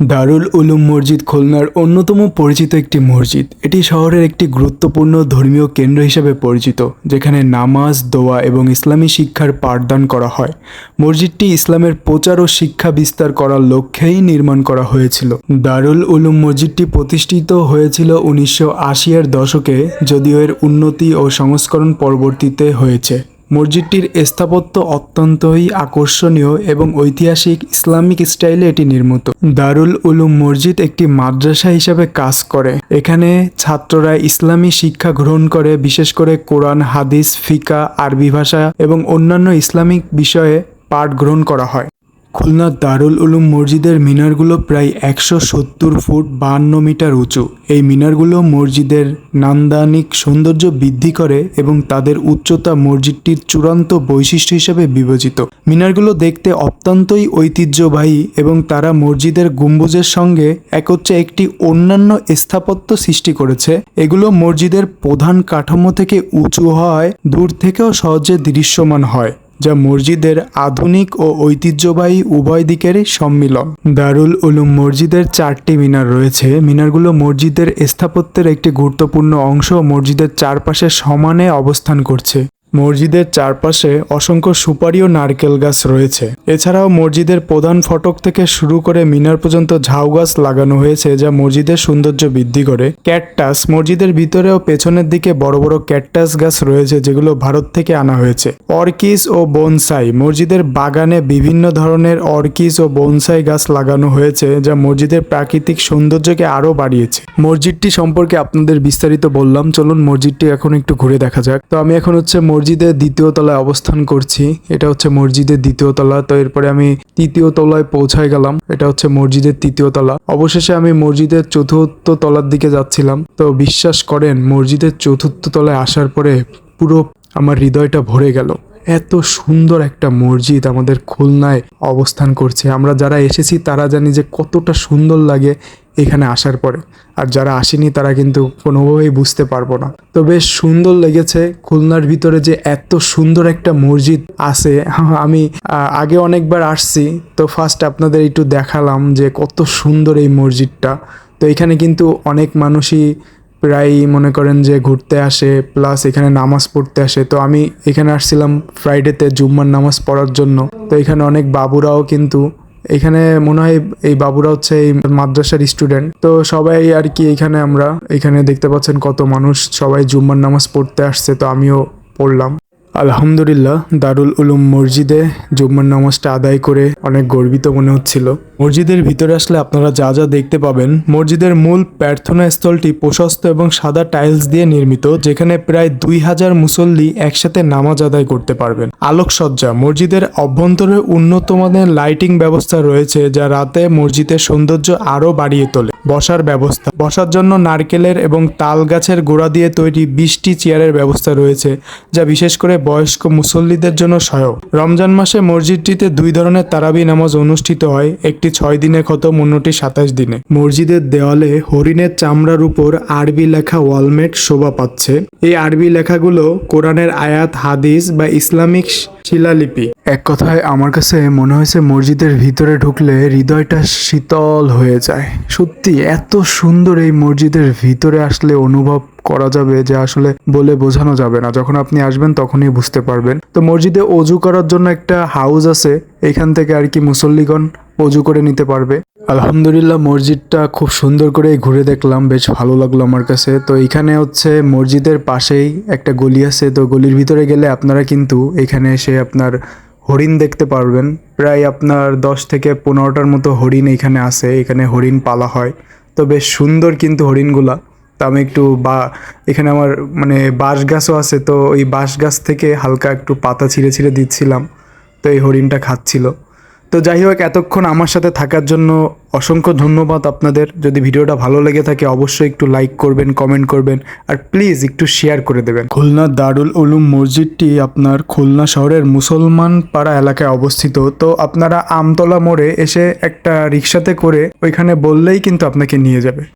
দারুল উলুম মসজিদ খুলনার অন্যতম পরিচিত একটি মসজিদ। এটি শহরের একটি গুরুত্বপূর্ণ ধর্মীয় কেন্দ্র হিসেবে পরিচিত, যেখানে নামাজ, দোয়া এবং ইসলামী শিক্ষার পাঠদান করা হয়। মসজিদটি ইসলামের প্রচার ও শিক্ষা বিস্তার করার লক্ষ্যেই নির্মাণ করা হয়েছিল। দারুল উলুম মসজিদটি প্রতিষ্ঠিত হয়েছিল উনিশশো আশিয়ার দশকে, যদিও এর উন্নতি ও সংস্করণ পরবর্তীতে হয়েছে। মসজিদটির স্থাপত্য অত্যন্তই আকর্ষণীয় এবং ঐতিহাসিক ইসলামিক স্টাইলে এটি নির্মিত। দারুল উলুম মসজিদ একটি মাদ্রাসা হিসাবে কাজ করে। এখানে ছাত্ররা ইসলামী শিক্ষা গ্রহণ করে, বিশেষ করে কোরআন, হাদিস, ফিকা, আরবি ভাষা এবং অন্যান্য ইসলামিক বিষয়ে পাঠ গ্রহণ করা হয়। খুলনার দারুল উলুম মসজিদের মিনারগুলো প্রায় একশো সত্তর ফুট বাহান্ন মিটার উঁচু। এই মিনারগুলো মসজিদের নান্দানিক সৌন্দর্য বৃদ্ধি করে এবং তাদের উচ্চতা মসজিদটির চূড়ান্ত বৈশিষ্ট্য হিসেবে বিবেচিত। মিনারগুলো দেখতে অত্যন্তই ঐতিহ্যবাহী এবং তারা মসজিদের গম্বুজের সঙ্গে একত্রে একটি অন্যান্য স্থাপত্য সৃষ্টি করেছে। এগুলো মসজিদের প্রধান কাঠামো থেকে উঁচু হওয়ায় দূর থেকেও সহজে দৃশ্যমান হয়। যা মসজিদের আধুনিক ও ঐতিহ্যবাহী উভয় দিকের সম্মিলন। দারুল উলুম মসজিদের চারটি মিনার রয়েছে। মিনারগুলো মসজিদের স্থাপত্যের একটি গুরুত্বপূর্ণ অংশ মসজিদের চারপাশে সমানে অবস্থান করছে। মসজিদের চারপাশে অসংখ্য সুপারি ও নারকেল গাছ রয়েছে। এছাড়াও মসজিদের প্রধান ফটক থেকে শুরু করে মিনার পর্যন্ত ঝাউ গাছ লাগানো হয়েছে, যা মসজিদের সৌন্দর্য বৃদ্ধি করে। ক্যাটটাস, মসজিদের ভিতরে ও পেছনের দিকে বড় বড় ক্যাটটাস গাছ রয়েছে, যেগুলো ভারত থেকে আনা হয়েছে। অর্কিস ও বনসাই, মসজিদের বাগানে বিভিন্ন ধরনের অর্কিস ও বনসাই গাছ লাগানো হয়েছে, যা মসজিদের প্রাকৃতিক সৌন্দর্যকে আরও বাড়িয়েছে। মসজিদটি সম্পর্কে আপনাদের বিস্তারিত বললাম, চলুন মসজিদটি এখন একটু ঘুরে দেখা যাক। তো আমি এখন হচ্ছে মসজিদের দ্বিতীয় তলায় অবস্থান করছি, এটা হচ্ছে মসজিদের দ্বিতীয় তলা। তো এরপরে আমি তৃতীয় তলায় পৌঁছায় গেলাম। এটা হচ্ছে মসজিদের তৃতীয় তলা। অবশেষে আমি মসজিদের চতুর্থ তলার দিকে যাচ্ছিলাম। তো বিশ্বাস করেন, মসজিদের চতুর্থ তলায় আসার পরে পুরো আমার হৃদয়টা ভরে গেল। এত সুন্দর একটা মসজিদ আমাদের খুলনায় অবস্থান করছে। আমরা যারা এসেছি, তারা জানি যে কতটা সুন্দর লাগে এখানে আসার পরে। আর যারা আসেনি, তারা কিন্তু কোনোভাবেই বুঝতে পারব না। তো বেশ সুন্দর লেগেছে খুলনার ভিতরে যে এত সুন্দর একটা মসজিদ আছে। আমি আগে অনেকবার আসছি, তো ফার্স্ট আপনাদের একটু দেখালাম যে কত সুন্দর এই মসজিদটা। তো এখানে কিন্তু অনেক মানুষই প্রায় মনে করেন যে ঘুরতে আসে প্লাস এখানে নামাজ পড়তে আসে। তো আমি এখানে আসছিলাম ফ্রাইডেতে জুম্মার নামাজ পড়ার জন্য। তো এখানে অনেক বাবুরাও কিন্তু, এখানে মনে হয় এই বাবুরা হচ্ছে এই মাদ্রাসার স্টুডেন্ট তো সবাই আর কি এখানে আমরা, এখানে দেখতে পাচ্ছেন কত মানুষ সবাই জুম্মার নামাজ পড়তে আসছে, তো আমিও পড়লাম। আলহামদুলিল্লাহ, দারুল উলুম মসজিদে জুম্মার নামাজটা আদায় করে অনেক গর্বিত মনে হচ্ছিল। মসজিদের ভিতরে আসলে আপনারা যা যা দেখতে পাবেন, মসজিদের মূল প্রার্থনা স্থলটি প্রশস্ত এবং সাদা টাইলস দিয়ে নির্মিত, যেখানে প্রায় দুই হাজার মুসল্লি একসাথে নামাজ আদায় করতে পারবেন। আলোকসজ্জা, মসজিদের অভ্যন্তরে উন্নত মানের লাইটিং ব্যবস্থা রয়েছে, যা রাতে মসজিদের সৌন্দর্য আরও বাড়িয়ে তোলে। বসার ব্যবস্থা, বসার জন্য নারকেলের এবং তাল গাছের গোড়া দিয়ে তৈরি বিশটি চেয়ারের ব্যবস্থা রয়েছে, যা বিশেষ করে বয়স্ক মুসল্লিদের জন্য সহায়ক। রমজান মাসে মসজিদটিতে দুই ধরনের তারাবি নামাজ অনুষ্ঠিত হয়। একটি ছয় দিনে খতম, অন্যটি সাতাশ দিনে মসজিদের দেওয়ালে হরিণের চামড়ার উপর আরবি লেখা ওয়ালমেট শোভা পাচ্ছে। এই আরবি লেখাগুলো কোরআনের আয়াত, হাদিস বা ইসলামিক শিলালিপি। এক কথায়, আমার কাছে মনে হয়েছে মসজিদের ভিতরে ঢুকলে হৃদয়টা শীতল হয়ে যায়। সত্যি, এত সুন্দর এই মসজিদের ভিতরে আসলে অনুভব করা যাবে যে আসলে বলে বোঝানো যাবে না। যখন আপনি আসবেন, তখনই বুঝতে পারবেন। তো মসজিদে অজু করার জন্য একটা হাউস আছে। এখান থেকে আর কি মুসল্লিগণ অজু করে নিতে পারবে। আলহামদুলিল্লাহ, মসজিদটা খুব সুন্দর করে ঘুরে দেখলাম। বেশ ভালো লাগল আমার কাছে। তো এখানে হচ্ছে মসজিদের পাশেই একটা গলি আছে। তো গলির ভিতরে গেলে আপনারা কিন্তু এখানে এসে আপনার হরিণ দেখতে পারবেন। প্রায় আপনার দশ থেকে পনেরোটার মতো হরিণ এখানে আছে। এখানে হরিণ পালা হয়। তো বেশ সুন্দর কিন্তু হরিণগুলা। তো আমি একটু বা, এখানে আমার মানে বাঁশ গাছও আছে, তো ওই বাঁশ গাছ থেকে হালকা একটু পাতা ছিঁড়ে ছিঁড়ে দিচ্ছিলাম, তো এই হরিণটা খাচ্ছিল। তো যাই হোক, এতক্ষণ আমার সাথে থাকার জন্য অসংখ্য ধন্যবাদ আপনাদের। যদি ভিডিওটা ভালো লেগে থাকে, অবশ্যই একটু লাইক করবেন, কমেন্ট করবেন, আর প্লিজ একটু শেয়ার করে দেবেন। খুলনা দারুল উলুম মসজিদটি আপনার খুলনা শহরের মুসলমান পাড়া এলাকায় অবস্থিত। তো আপনারা আমতলা মোড়ে এসে একটা রিক্সাতে করে ওইখানে বললেই কিন্তু আপনাকে নিয়ে যাবে।